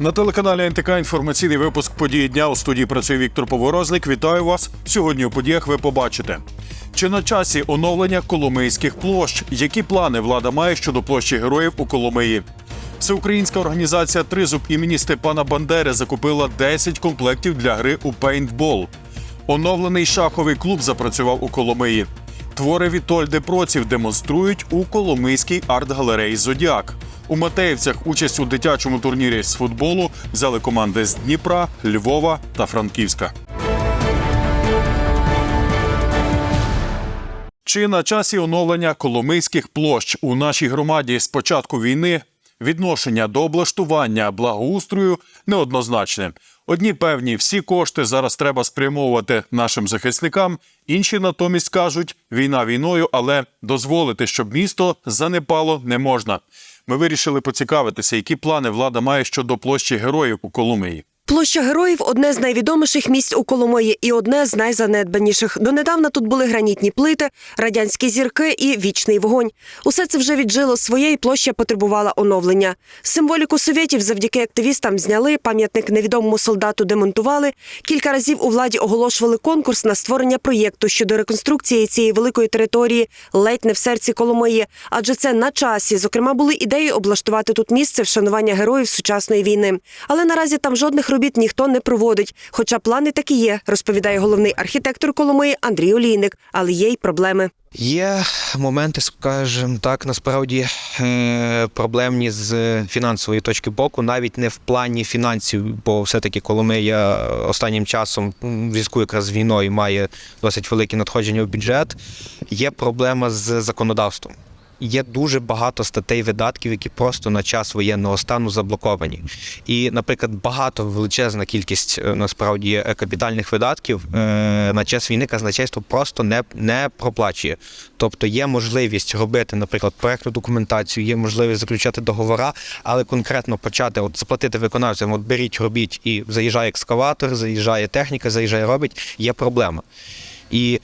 На телеканалі НТК інформаційний випуск події дня у студії працює Віктор Поворозник. Вітаю вас. Сьогодні у подіях ви побачите. Чи на часі оновлення Коломийських площ? Які плани влада має щодо площі героїв у Коломиї? Всеукраїнська організація Тризуб імені Степана Бандери закупила 10 комплектів для гри у пейнтбол. Оновлений шаховий клуб запрацював у Коломиї. Твори Вітольди Проців демонструють у Коломийській арт-галереї Зодіак. У Матеївцях участь у дитячому турнірі з футболу взяли команди з Дніпра, Львова та Франківська. Чи на часі оновлення коломийських площ у нашій громаді з початку війни відношення до облаштування благоустрою неоднозначне. Одні певні, всі кошти зараз треба спрямовувати нашим захисникам, інші натомість кажуть, війна війною, але дозволити, щоб місто занепало, не можна. Ми вирішили поцікавитися, які плани влада має щодо площі героїв у Коломиї. Площа героїв одне з найвідоміших місць у Коломиї і одне з найзанедбаніших. Донедавна тут були гранітні плити, радянські зірки і вічний вогонь. Усе це вже віджило своє, і площа потребувала оновлення. Символіку совєтів завдяки активістам зняли, пам'ятник невідомому солдату демонтували. Кілька разів у владі оголошували конкурс на створення проєкту щодо реконструкції цієї великої території, ледь не в серці Коломиї. Адже це на часі. Зокрема, були ідеї облаштувати тут місце вшанування героїв сучасної війни. Але наразі там жодних робіт ніхто не проводить. Хоча плани такі є, розповідає головний архітектор Коломиї Андрій Олійник. Але є й проблеми. Є моменти, скажімо так, насправді е, проблемні з фінансової точки боку, навіть не в плані фінансів, бо все-таки Коломия останнім часом в зв'язку якраз з війною має досить великі надходження в бюджет. Є проблема з законодавством. Є дуже багато статей видатків, які просто на час воєнного стану заблоковані. І, наприклад, багато величезна кількість е, насправді капітальних видатків е, на час війни казначейство просто не, не проплачує. Тобто є можливість робити, наприклад, проектну документацію, є можливість заключати договора, але конкретно почати от заплатити виконавцям, от беріть, робіть, і заїжджає екскаватор, заїжджає техніка, заїжджає робить. Є проблема. І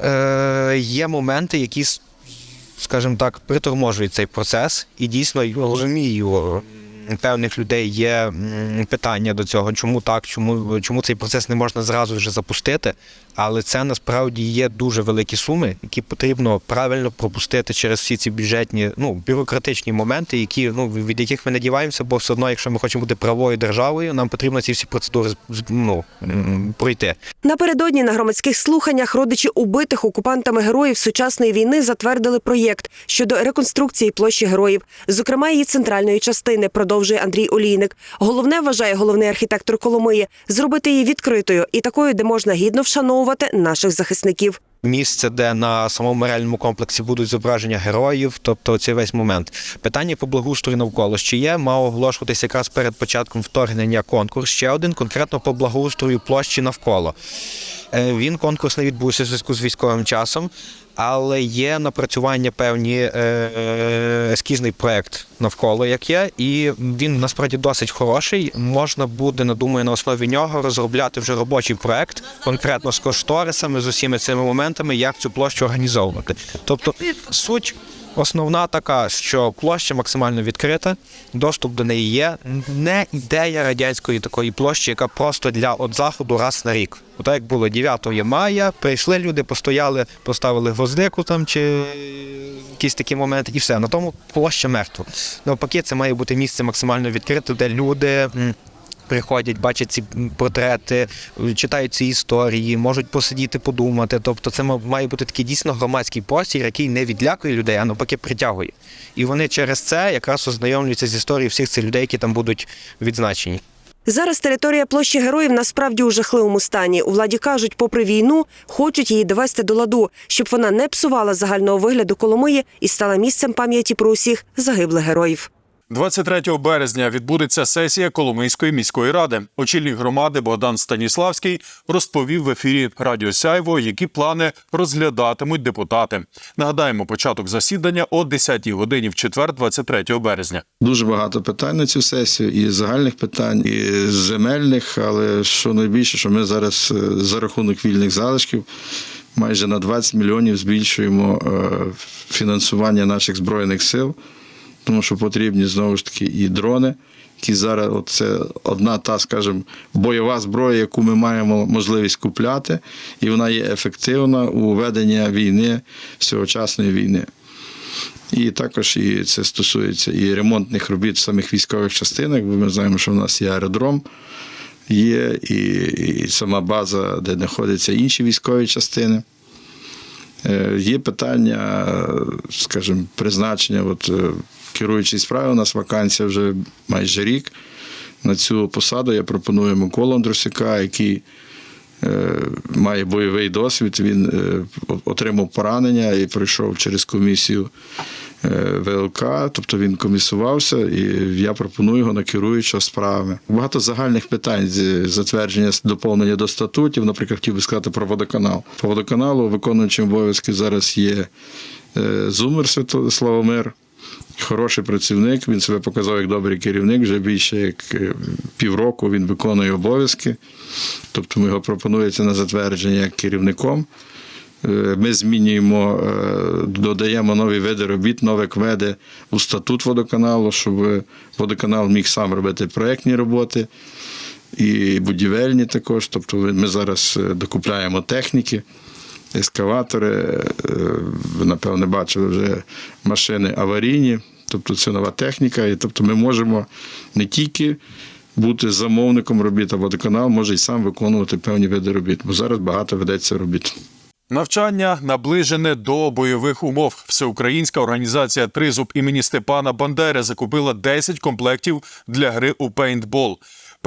е, є моменти, які скажімо так, приторможують цей процес, і дійсно розуміє розумію. Певних людей є питання до цього, чому так, чому, чому цей процес не можна зразу вже запустити. Але це насправді є дуже великі суми, які потрібно правильно пропустити через всі ці бюджетні, ну бюрократичні моменти, які ну від яких ми не діваємося, бо все одно, якщо ми хочемо бути правовою державою, нам потрібно ці всі процедури ну, пройти. Напередодні на громадських слуханнях родичі убитих окупантами героїв сучасної війни затвердили проєкт щодо реконструкції площі героїв, зокрема її центральної частини, продовжує Андрій Олійник. Головне вважає головний архітектор Коломиї зробити її відкритою і такою, де можна гідно вшановувати наших захисників. місце, де на самому меморіальному комплексі будуть зображення героїв, тобто цей весь момент. Питання по благоустрою навколо ще є, мав оголошуватися якраз перед початком вторгнення конкурс. Ще один конкретно по благоустрою площі навколо. Е, Він конкурс не відбувся в зв'язку з військовим часом, але є напрацювання певні е, е, ескізний проект навколо, як є, і він насправді досить хороший. Можна буде, ну, думаю, на основі нього розробляти вже робочий проект, конкретно з кошторисами, з усіма цими моментами, як цю площу організовувати. Тобто суть. Основна така, що площа максимально відкрита, доступ до неї є. Не ідея радянської такої площі, яка просто для от заходу раз на рік. Отак як було 9 мая, прийшли люди, постояли, поставили гвоздику там чи якісь такі моменти, і все. На тому площа мертва. Навпаки, це має бути місце максимально відкрите, де люди. Приходять, бачать ці портрети, читають ці історії, можуть посидіти, подумати. Тобто, це має бути такий дійсно громадський простір, який не відлякує людей, а навпаки притягує. І вони через це якраз ознайомлюються з історією всіх цих людей, які там будуть відзначені. Зараз територія площі героїв насправді у жахливому стані. У владі кажуть, попри війну, хочуть її довести до ладу, щоб вона не псувала загального вигляду Коломиї і стала місцем пам'яті про усіх загиблих героїв. 23 березня відбудеться сесія Коломийської міської ради. Очільник громади Богдан Станіславський розповів в ефірі Радіо Сяйво, які плани розглядатимуть депутати. Нагадаємо, початок засідання о 10 годині в четвер, 23 березня. Дуже багато питань на цю сесію, і загальних питань, і земельних, але що найбільше, що ми зараз е, за рахунок вільних залишків майже на 20 мільйонів збільшуємо е, фінансування наших збройних сил, тому що потрібні знову ж таки і дрони, які зараз це одна та, скажімо, бойова зброя, яку ми маємо можливість купляти, і вона є ефективна у веденні війни, всьогочасної війни. І також і це стосується і ремонтних робіт в самих військових частинах, бо ми знаємо, що в нас є аеродром, є і, і сама база, де знаходяться інші військові частини. Е, Є питання, скажімо, призначення, от е, керуючий справи, у нас вакансія вже майже рік. На цю посаду я пропоную Миколу Андрусяка, який е, має бойовий досвід. Він е, отримав поранення і пройшов через комісію е, ВЛК, тобто він комісувався, і я пропоную його на керуючого справами. Багато загальних питань затвердження доповнення до статутів. Наприклад, хотів би сказати про водоканал. По водоканалу виконуючим обов'язки зараз є Зумер Свято- Славомир. Хороший працівник, він себе показав як добрий керівник, вже більше як е, півроку він виконує обов'язки. Тобто ми його пропонується на затвердження як керівником. Е, Ми змінюємо, е, додаємо нові види робіт, нове кведи у статут водоканалу, щоб водоканал міг сам робити проєктні роботи і будівельні також. Тобто ми зараз докупляємо техніки, ескаватори. е, Ви, напевне, бачили вже машини аварійні, тобто це нова техніка. І тобто ми можемо не тільки бути замовником робіт, а водоканал може і сам виконувати певні види робіт, бо зараз багато ведеться робіт. Навчання наближене до бойових умов. Всеукраїнська організація Тризуб імені Степана Бандери закупила 10 комплектів для гри у пейнтбол.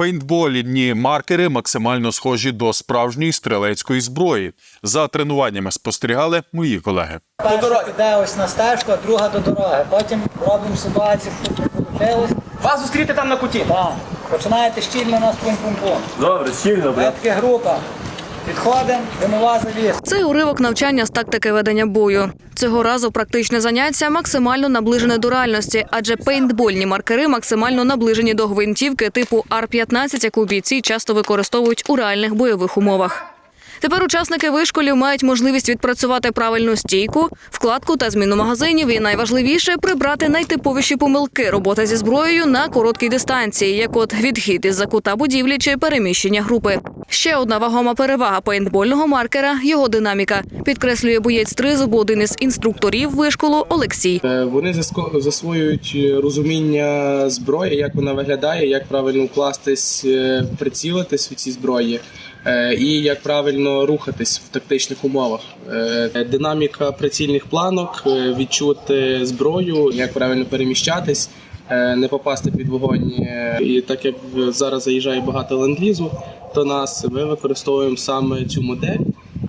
Пейнтбольні маркери максимально схожі до справжньої стрілецької зброї. За тренуваннями спостерігали мої колеги. Перша піде ось на стежку, а друга до дороги. Потім робимо ситуацію, щоб не вийшло. Вас зустріти там на куті. Так. Починаєте щільно нас пум-пум-пум. Добре, щільно, Ми група. Підходимо, димова. Це уривок навчання з тактики ведення бою. Цього разу практичне заняття максимально наближене до реальності, адже пейнтбольні маркери максимально наближені до гвинтівки типу Ар-15, яку бійці часто використовують у реальних бойових умовах. Тепер учасники вишколів мають можливість відпрацювати правильну стійку, вкладку та зміну магазинів. І найважливіше прибрати найтиповіші помилки роботи зі зброєю на короткій дистанції, як от відхід із закута будівлі чи переміщення групи. Ще одна вагома перевага пейнтбольного маркера його динаміка. Підкреслює боєць тризубу один із інструкторів вишколу Олексій. Е, Вони засвоюють е, розуміння зброї, як вона виглядає, як правильно вкластись, е, прицілитись у цій зброї, і як правильно рухатись в тактичних умовах. Е, Динаміка прицільних планок, е, відчути зброю, як правильно переміщатись. е, Не попасти під вогонь, Е, і так як зараз заїжджає багато ленд-лізу до нас, ми використовуємо саме цю модель.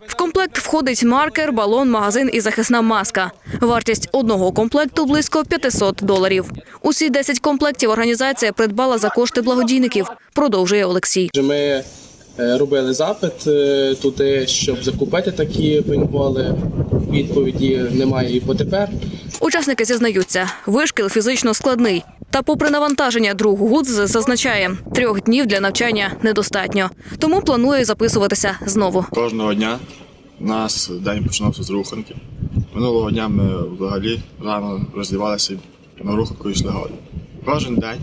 В комплект входить маркер, балон, магазин і захисна маска. Вартість одного комплекту близько 500 доларів. Усі 10 комплектів організація придбала за кошти благодійників. Продовжує Олексій. Ми е, робили запит е, туди, щоб закупити такі пейнтболи. Відповіді немає і потепер. Учасники зізнаються, вишкіл фізично складний. Та, попри навантаження, друг Гудз зазначає, трьох днів для навчання недостатньо. Тому планує записуватися знову. Кожного дня у нас день починався з руханки. Минулого дня ми взагалі рано роздівалися на руханку йшли голі. Кожен день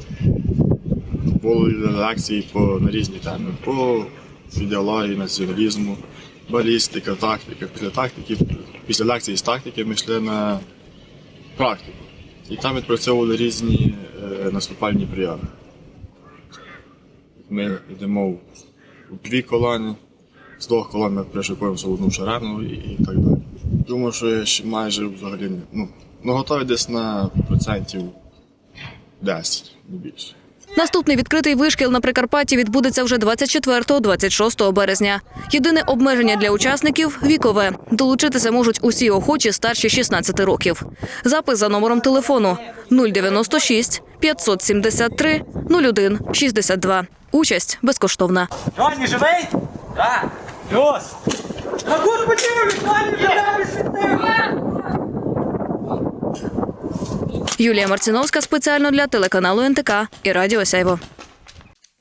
були лекції по, на різні теми, по ідеології, націоналізму, балістика, тактика. Після тактики, після лекції з тактики ми йшли на практику. І там відпрацьовували різні е, наступальні прийоми. Ми йдемо в дві колони, з двох колон ми пришикуємося в одну шарену і, і так далі. Думаю, що я ще майже взагалі не. Ну, ну готовий десь на процентів 10, не більше. Наступний відкритий вишкіл на Прикарпатті відбудеться вже 24-26 березня. Єдине обмеження для учасників вікове. Долучитися можуть усі охочі старші 16 років. Запис за номером телефону 096 573 01 62. Участь безкоштовна. Джоні, живий? Так. Плюс. На кут почув, Джоні, живий, Юлія Марціновська спеціально для телеканалу НТК і Радіо Сяйво.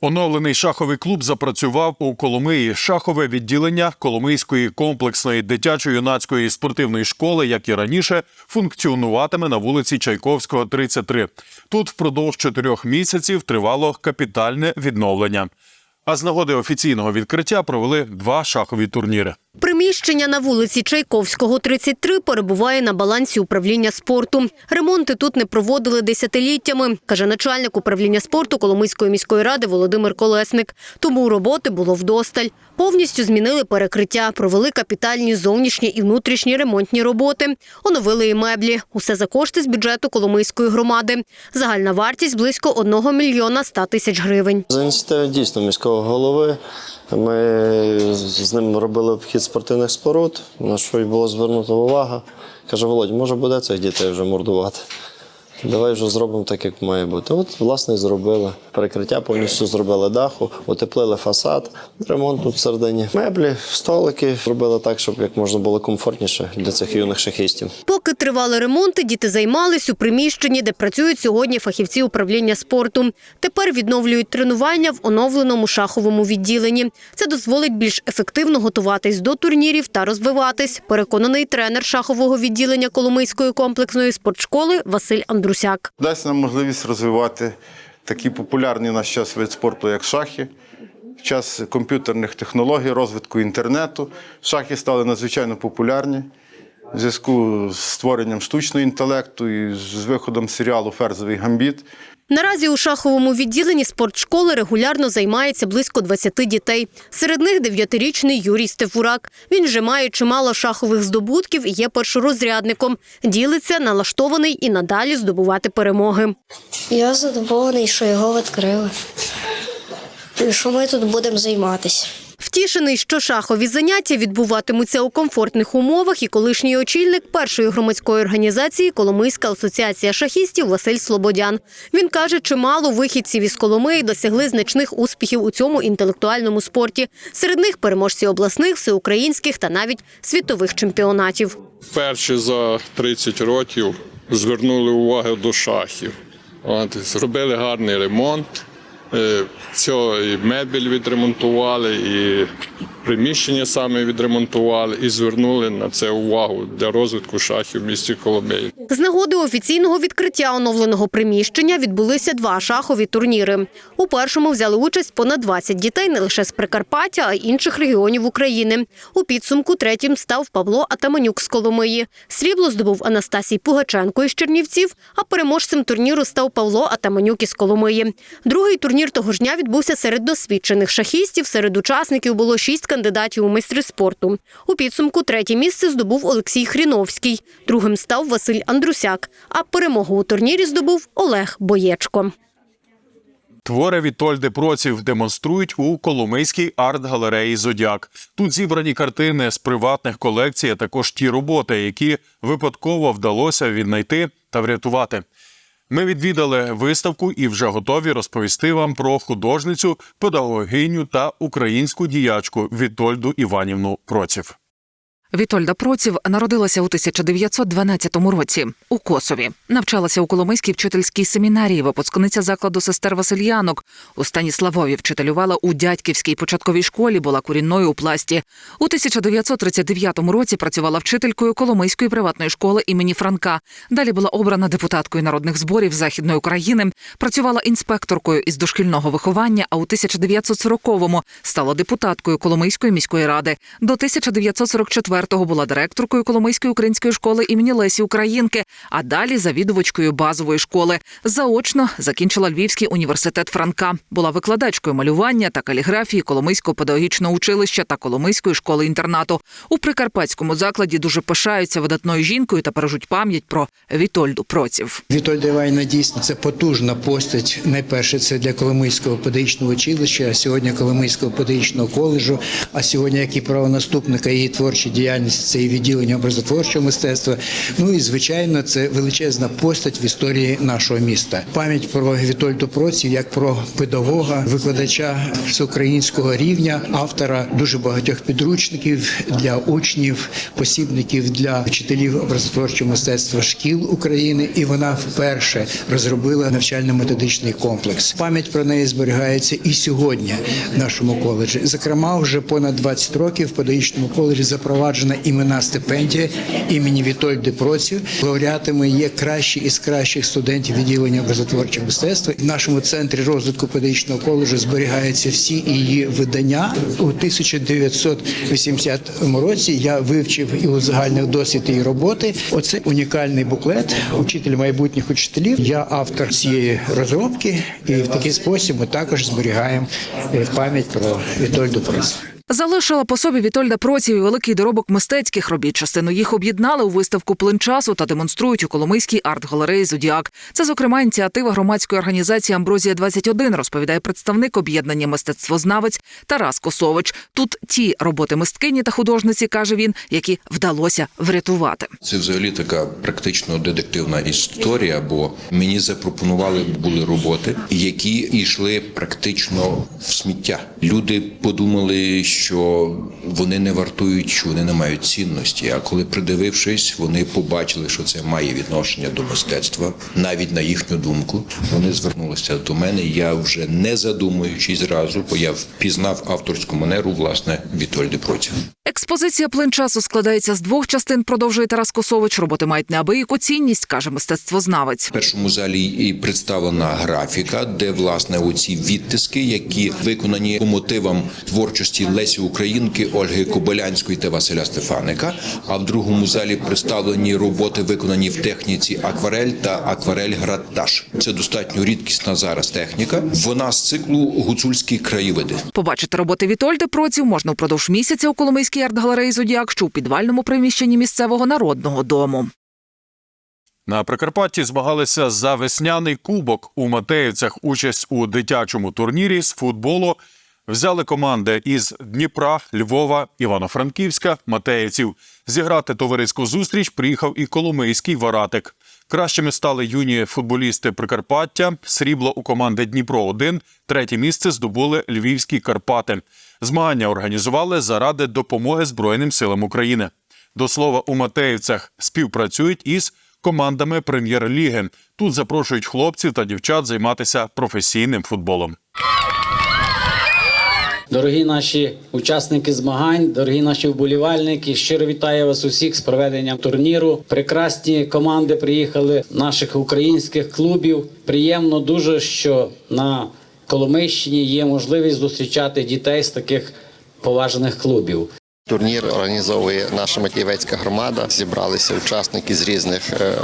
Оновлений шаховий клуб запрацював у Коломиї. Шахове відділення Коломийської комплексної дитячо-юнацької спортивної школи, як і раніше, функціонуватиме на вулиці Чайковського, 33. Тут впродовж чотирьох місяців тривало капітальне відновлення. А з нагоди офіційного відкриття провели два шахові турніри. Приміщення на вулиці Чайковського, 33, перебуває на балансі управління спорту. Ремонти тут не проводили десятиліттями, каже начальник управління спорту Коломийської міської ради Володимир Колесник. Тому роботи було вдосталь. Повністю змінили перекриття, провели капітальні зовнішні і внутрішні ремонтні роботи, оновили і меблі. Усе за кошти з бюджету Коломийської громади. Загальна вартість близько 1 мільйона 100 тисяч гривень. За ініціативи дійсно міського голови. Ми з ним робили обхід спортивних споруд, на що й було звернуто увага. Каже, Володь, може буде цих дітей вже мордувати. Давай вже зробимо так, як має бути. От, власне, зробили. Перекриття повністю зробили даху, утеплили фасад, ремонт тут всередині. Меблі, столики зробили так, щоб як можна було комфортніше для цих юних шахістів. Поки тривали ремонти, діти займались у приміщенні, де працюють сьогодні фахівці управління спорту. Тепер відновлюють тренування в оновленому шаховому відділенні. Це дозволить більш ефективно готуватись до турнірів та розвиватись. Переконаний тренер шахового відділення Коломийської комплексної спортшколи Василь Андрусяк. дасть нам можливість розвивати такий популярний наш час вид спорту, як шахи. В час комп'ютерних технологій, розвитку інтернету шахи стали надзвичайно популярні. В зв'язку з створенням штучного інтелекту і з виходом серіалу Ферзовий гамбіт. Наразі у шаховому відділенні спортшколи регулярно займається близько 20 дітей. Серед них дев'ятирічний Юрій Стефурак. Він вже має чимало шахових здобутків і є першорозрядником. Ділиться, налаштований і надалі здобувати перемоги. Я задоволений, що його відкрили. Що ми тут будемо займатися. Втішений, що шахові заняття відбуватимуться у комфортних умовах, і колишній очільник першої громадської організації Коломийська асоціація шахістів Василь Слободян. Він каже, чимало вихідців із Коломиї досягли значних успіхів у цьому інтелектуальному спорті. Серед них переможці обласних, всеукраїнських та навіть світових чемпіонатів. Перші за 30 років звернули увагу до шахів. От, зробили гарний ремонт. Все, і мебель відремонтували, і приміщення саме відремонтували, і звернули на це увагу для розвитку шахів в місті Коломиї. З нагоди офіційного відкриття оновленого приміщення відбулися два шахові турніри. У першому взяли участь понад 20 дітей не лише з Прикарпаття, а й інших регіонів України. У підсумку третім став Павло Атаманюк з Коломиї. Срібло здобув Анастасій Пугаченко із Чернівців, а переможцем турніру став Павло Атаманюк із Коломиї. Другий турнір того ж дня відбувся серед досвідчених шахістів. Серед учасників було шість кандидатів у майстри спорту. У підсумку третє місце здобув Олексій Хріновський. Другим став Василь Андрусяк. А перемогу у турнірі здобув Олег Боєчко. Твори Вітольди Проців демонструють у Коломийській арт-галереї Зодіак. Тут зібрані картини з приватних колекцій, а також ті роботи, які випадково вдалося віднайти та врятувати. Ми відвідали виставку і вже готові розповісти вам про художницю, педагогиню та українську діячку Вітольду Іванівну Проців. Вітольда Проців народилася у 1912 році у Косові. Навчалася у Коломийській вчительській семінарії, випускниця закладу сестер Васильянок. У Станіславові вчителювала у дядьківській початковій школі, була корінною у пласті. У 1939 році працювала вчителькою Коломийської приватної школи імені Франка. Далі була обрана депутаткою народних зборів Західної України. Працювала інспекторкою із дошкільного виховання. А у 1940-му стала депутаткою Коломийської міської ради. До 1944 94-го була директоркою Коломийської української школи імені Лесі Українки, а далі завідувачкою базової школи. Заочно закінчила Львівський університет Франка. Була викладачкою малювання та каліграфії Коломийського педагогічного училища та Коломийської школи інтернату. У прикарпатському закладі дуже пишаються видатною жінкою та бережуть пам'ять про Вітольду Проців. Вітольда Іванівна дійсно це потужна постать. Найперше це для Коломийського педагогічного училища, а сьогодні Коломийського педагогічного коледжу. А сьогодні, як і правонаступника її творчої діяльності, це і відділення образотворчого мистецтва. Ну і звичайно, це величезна постать в історії нашого міста. Пам'ять про Вітольду Проців як про педагога, викладача всеукраїнського рівня, автора дуже багатьох підручників для учнів, посібників для вчителів образотворчого мистецтва шкіл України, і вона вперше розробила навчально-методичний комплекс. Пам'ять про неї зберігається і сьогодні в нашому коледжі. Зокрема, вже понад 20 років в педагогічному коледжі запроваджена іменна стипендія імені Вітольди Проців. Лауреатами є кращі із кращих студентів відділення образотворчого мистецтва. В нашому центрі розвитку педагогічного коледжу зберігаються всі її видання у 1980 році. Я вивчив і узагальнив досвід її роботи. Оце унікальний буклет. Учитель майбутніх учителів. Я автор цієї розробки, і в такий спосіб ми також зберігаємо е, пам'ять про Вітольду Проців. Залишила по собі Вітольда Проців і великий доробок мистецьких робіт. Частину їх об'єднали у виставку плин часу та демонструють у Коломийській арт-галереї Зодіак. Це, зокрема, ініціатива громадської організації Амброзія 21 розповідає представник об'єднання мистецтвознавець Тарас Косович. Тут ті роботи мисткині та художниці, каже він, які вдалося врятувати. Це взагалі така практично детективна історія, бо мені запропонували були роботи, які йшли практично в сміття. Люди подумали, що вони не вартують, що вони не мають цінності. А коли придивившись, вони побачили, що це має відношення до мистецтва, навіть на їхню думку. Вони звернулися до мене. Я вже не задумуючись зразу, бо я впізнав авторську манеру власне Вітольди Проців. Експозиція плин часу складається з двох частин. Продовжує Тарас Косович. Роботи мають неабияку цінність, каже мистецтвознавець. В першому залі і представлена графіка, де власне оці відтиски, які виконані по мотивам творчості Лесі Українки, Ольги Кобилянської та Василя Стефаника. А в другому залі представлені роботи, виконані в техніці акварель та акварель гратаж. Це достатньо рідкісна зараз техніка. Вона з циклу гуцульські краєвиди. Побачити роботи Вітольди Проців можна впродовж місяця у Коломийській арт-галереї Зодіак, що у підвальному приміщенні місцевого народного дому. На Прикарпатті змагалися за весняний кубок у Матеївцях. Участь у дитячому турнірі з футболу взяли команди із Дніпра, Львова, Івано-Франківська, Матеївців. Зіграти товариську зустріч приїхав і Коломийський Варатик. Кращими стали юні футболісти Прикарпаття. Срібло у команди Дніпро 1 Третє місце здобули Львівські Карпати. Змагання організували заради допомоги Збройним силам України. До слова, у Матеївцях співпрацюють із командами прем'єр-ліги. Тут запрошують хлопців та дівчат займатися професійним футболом. Дорогі наші учасники змагань, дорогі наші вболівальники, щиро вітаю вас усіх з проведенням турніру. Прекрасні команди приїхали наших українських клубів. Приємно дуже, що на Коломийщині є можливість зустрічати дітей з таких поважних клубів. Турнір організовує наша Матієвецька громада. Зібралися учасники з різних е,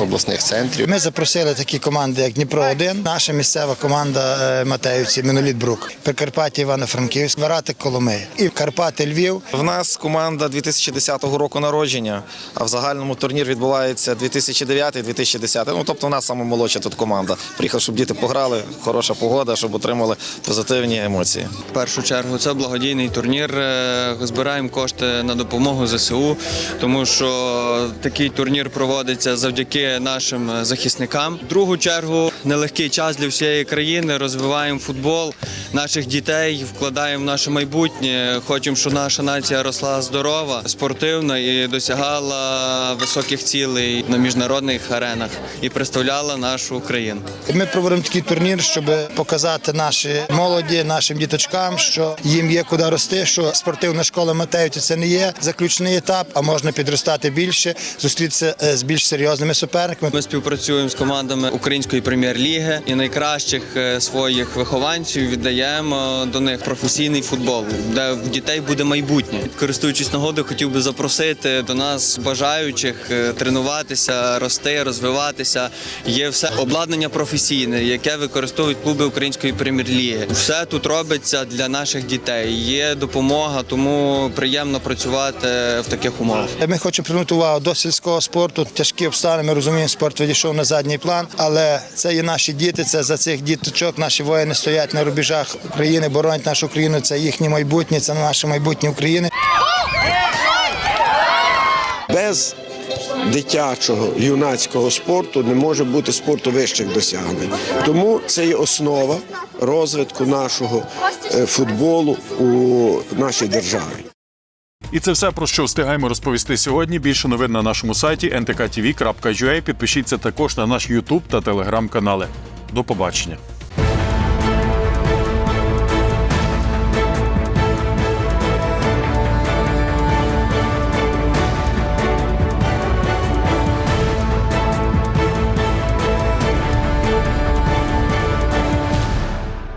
обласних центрів. Ми запросили такі команди, як Дніпро 1 наша місцева команда е, Матеївці, Минуліт Брук, Прикарпаття Івано-Франківськ, Варатик Коломиї і Карпати Львів. В нас команда 2010 року народження, а в загальному турнір відбувається 2009-2010. Ну тобто, у нас саме молодша тут команда. Приїхав, щоб діти пограли, хороша погода, щоб отримали позитивні емоції. В першу чергу це благодійний турнір. Е, Збираємо кошти на допомогу ЗСУ, тому що такий турнір проводиться завдяки нашим захисникам. В другу чергу нелегкий час для всієї країни. Розвиваємо футбол наших дітей, вкладаємо в наше майбутнє. Хочемо, щоб наша нація росла здорова, спортивна і досягала високих цілей на міжнародних аренах і представляла нашу Україну. Ми проводимо такий турнір, щоб показати нашій молоді, нашим діточкам, що їм є куди рости, що спортивна школа Матеївці це не є заключний етап, а можна підростати більше, зустрітися е, з більш серйозними суперниками. Ми співпрацюємо з командами української прем'єр-ліги і найкращих е, своїх вихованців віддаємо до них професійний футбол, де в дітей буде майбутнє. Користуючись нагодою, хотів би запросити до нас бажаючих е, тренуватися, рости, розвиватися. Є все обладнання професійне, яке використовують клуби української прем'єр-ліги. Все тут робиться для наших дітей. Є допомога, тому приємно працювати в таких умовах. Ми хочемо привернути увагу до сільського спорту. Тяжкі обставини. Ми розуміємо, спорт відійшов на задній план, але це є наші діти. Це за цих діточок. Наші воїни стоять на рубежах України, боронять нашу країну. Це їхнє майбутнє, це наше майбутнє України. Без дитячого юнацького спорту не може бути спорту вищих досягнень. Тому це є основа розвитку нашого е, футболу у нашій державі. І це все про що встигаємо розповісти сьогодні. Більше новин на нашому сайті ntktv.ua. Підпишіться також на наш YouTube та телеграм-канали. До побачення.